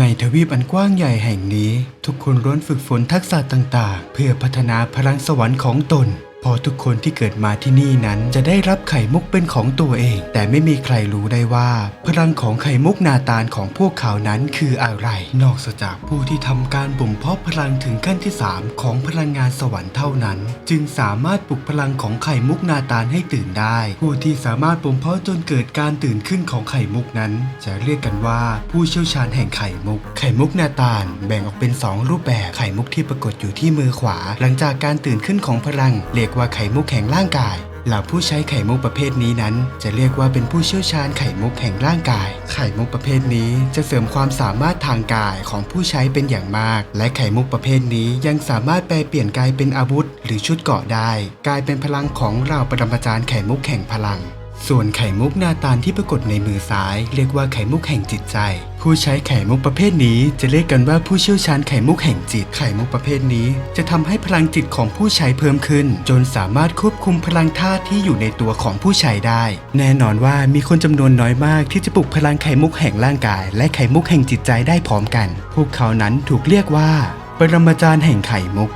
ในทวีปอันกว้างใหญ่แห่งนี้ ทุกคนล้วนฝึกฝนทักษะต่างๆ เพื่อพัฒนาพลังสวรรค์ของตน พอทุกคนที่เกิดมาที่นี่นั้นจะได้รับไข่มุกเป็นของตัวเอง แต่ไม่มีใครรู้ได้ว่า พลังของไข่มุกนาตาลของพวกเขานั้นคืออะไร นอกจากผู้ที่ทำการบ่มเพาะพลังถึงขั้นที่ 3 ของพลังงานสวรรค์เท่านั้น จึงสามารถปลุกพลังของไข่มุกนาตาลให้ตื่นได้ ผู้ที่สามารถบ่มเพาะจนเกิดการตื่นขึ้นของไข่มุกนั้น จะเรียกกันว่าผู้เชี่ยวชาญแห่งไข่มุก ไข่มุกนาตาลแบ่งออกเป็น 2 รูปแบบไข่มุกที่ปรากฏอยู่ที่มือขวา หลังจากการตื่นขึ้นของพลังเรียกว่าไข่มุกแห่งร่างกายเหล่าผู้ใช้ไข่มุกประเภทนี้นั้น จะเรียกว่าเป็นผู้เชี่ยวชาญไข่มุกแห่งร่างกาย ไข่มุกประเภทนี้จะเสริมความสามารถทางกายของผู้ใช้เป็นอย่างมาก และไข่มุกประเภทนี้ยังสามารถแปลเปลี่ยนกายเป็นอาวุธ หรือชุดเกราะได้ กลายเป็นพลังของเหล่าปรมาจารย์ไข่มุกแห่งพลัง ส่วนไข่มุกนาตาลที่ปรากฏในมือซ้าย เรียกว่าไข่มุกแห่งจิตใจ ผู้ใช้ไข่มุกประเภทนี้จะเรียกกันว่าผู้เชี่ยวชาญไข่มุกแห่งจิต ไข่มุกประเภทนี้ จะทำให้พลังจิตของผู้ใช้เพิ่มขึ้น จนสามารถควบคุมพลังธาตุที่อยู่ในตัวของผู้ใช้ได้ แน่นอนว่ามีคนจำนวนน้อยมากที่จะปลุกพลังไข่มุกแห่งร่างกาย และไข่มุกแห่งจิตใจได้พร้อมกัน พวกเขานั้นถูกเรียกว่าปรมาจารย์แห่งไข่มุก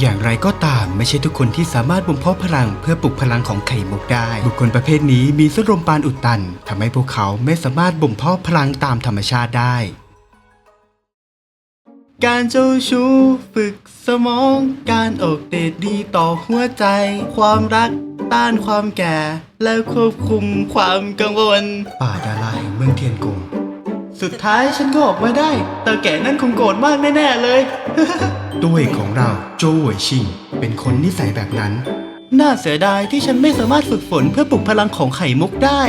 อย่างไรก็ตามไม่ใช่ทุกคนที่สามารถบ่มเพาะพลังเพื่อปลุกพลังของไข่มุกได้ บุคคลประเภทนี้มีสุดลมปานอุดตันทำให้พวกเขาไม่สามารถบ่มเพาะพลังตามธรรมชาติได้ การเจ้าชู้ฝึกสมอง การอกเดดดีต่อหัวใจ ความรักต้านความแก่ และควบคุมความกังวล ป่าดาราแห่งเมืองเทียนกง สุดท้ายฉันก็ออกมาได้แต่แก่นั่นคงโกรธมากแน่ๆเลยด้วยของเราโจวเวยชิง เป็นคนนิสัยแบบนั้น น่าเสียดายที่ฉันไม่สามารถฝึกฝนเพื่อปลุกพลังของไข่มุกได้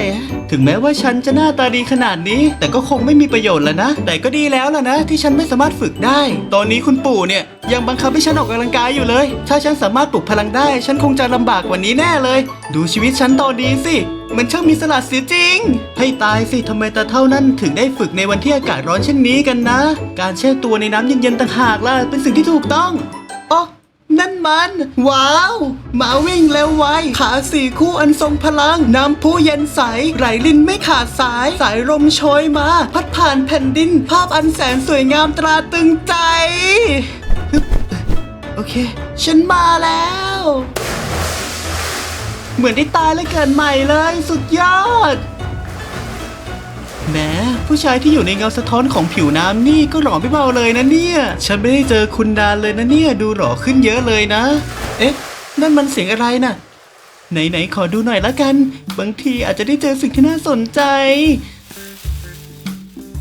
ถึงแม้ว่าฉันจะหน้าตาดีขนาดนี้ แต่ก็คงไม่มีประโยชน์แล้วนะ แต่ก็ดีแล้วล่ะนะ ที่ฉันไม่สามารถฝึกได้ ตอนนี้คุณปู่เนี่ยยังบังคับให้ฉันออกกำลังกายอยู่เลย ถ้าฉันสามารถปลุกพลังได้ ฉันคงจะลำบากกว่านี้แน่เลย ดูชีวิตฉันตอนนี้สิ มันช่างมีสลัดเสียจริง ให้ตายสิทำไมตาเท่านั้นถึงได้ฝึกในวันที่อากาศร้อนเช่นนี้กันนะ การแช่ตัวในน้ำเย็นๆต่างหากล่ะเป็นสิ่งที่ถูกต้องอ๋อนั่นมัน ว้าวหมาวิ่งเร็วไวขาสี่คู่อันทรงพลัง น้ำพุเย็นใส ไหลลินไม่ขาดสาย สายลมโชยมา พัดผ่านแผ่นดิน ภาพอันแสนสวยงามตราตึงใจ โอเค ฉันมาแล้ว เหมือนได้ตายและเกิดใหม่เลย สุดยอด แหมผู้ชายที่อยู่ในเงาสะท้อนของผิวน้ำนี่ก็หล่อไม่เบาเลยนะเนี่ย ฉันไม่ได้เจอคุณนานเลยนะเนี่ย ดูหล่อขึ้นเยอะเลยนะ เอ๊ะ นั่นมันเสียงอะไรน่ะ ไหนๆขอดูหน่อยละกัน บางทีอาจจะได้เจอสิ่งที่น่าสนใจ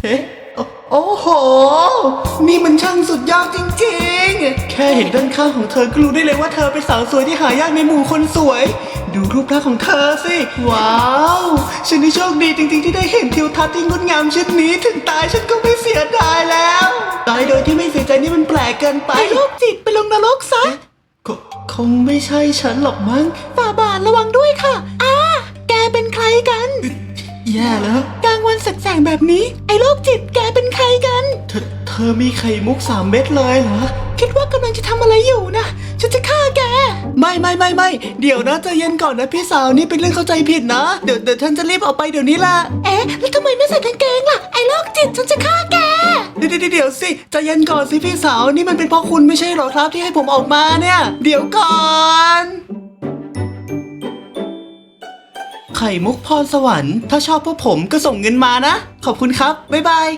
เอ๊ะโอโอ้โห นี่มันช่างสุดยอดจริงๆ แค่เห็นด้านข้างของเธอก็รู้ได้เลยว่าเธอเป็นสาวสวยที่หายากในหมู่คนสวย ดูรูปร่างของเธอสิ ว้าว ฉันนี่โชคดีจริงๆที่ได้เห็นทิวทัศน์ที่งดงามเช่นนี้ ถึงตายฉันก็ไม่เสียดายแล้ว ตายโดยที่ไม่เสียใจนี่มันแปลกเกินไปโรคจิตไปลงนรกซะ คคงไม่ใช่ฉันหรอกมั้ง ฝ่าบาทระวังด้วยค่ะอ้าแกเป็นใครกัน แย่แล้ว กลางวันแสกๆแบบนี้ ไอ้โรคจิตแกเป็นใครกัน เธอเธอมีไข่มุกสามเม็ดเลยเหรอ คิดว่ากำลังจะทำอะไรอยู่นะ ฉันจะฆ่าแก ไม่ไม่ไม่ไม่เดี๋ยวนะใจเย็นก่อนนะพี่สาวนี่เป็นเรื่องเข้าใจผิดนะ เดี๋ยวเดี๋ยวฉันจะรีบออกไปเดี๋ยวนี้ละเอ๊ะแล้วทำไมไม่ใส่กางเกงล่ะ ไอ้โรคจิตฉันจะฆ่าแก เดี๋ยวเดี๋ยวเดี๋ยวสิใจเย็นก่อนสิพี่สาวนี่มันเป็นเพราะคุณไม่ใช่เหรอครับที่ให้ผมออกมาเนี่ย เดี๋ยวก่อนไข่มุกพรสวรรค์ ถ้าชอบพวกผมก็ส่งเงินมานะ ขอบคุณครับ บ๊ายบาย